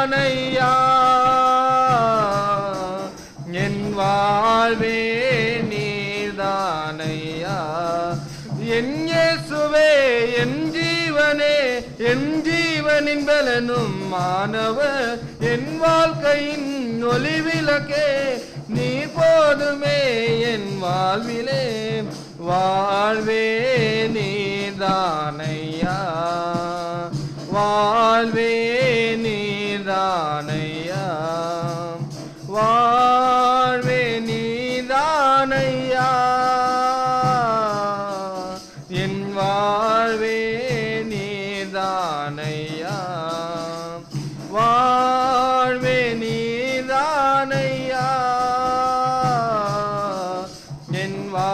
நானையா என் வாழ்வே நீதானையா? என் இயேசுவே என் ஜீவனே என் ஜீவனின் பலனும் மாணவர். என் வாழ்க்கையின் ஒளிவிளக்கே நீ போதுமே என் வாழ்விலே. வாழ்வே நீதானையா? வாழ்வே நீதானையா வாழ்வே நீதானையா என் வாழ்வே நீதானையா வாழ்வே நீதானையா என் வா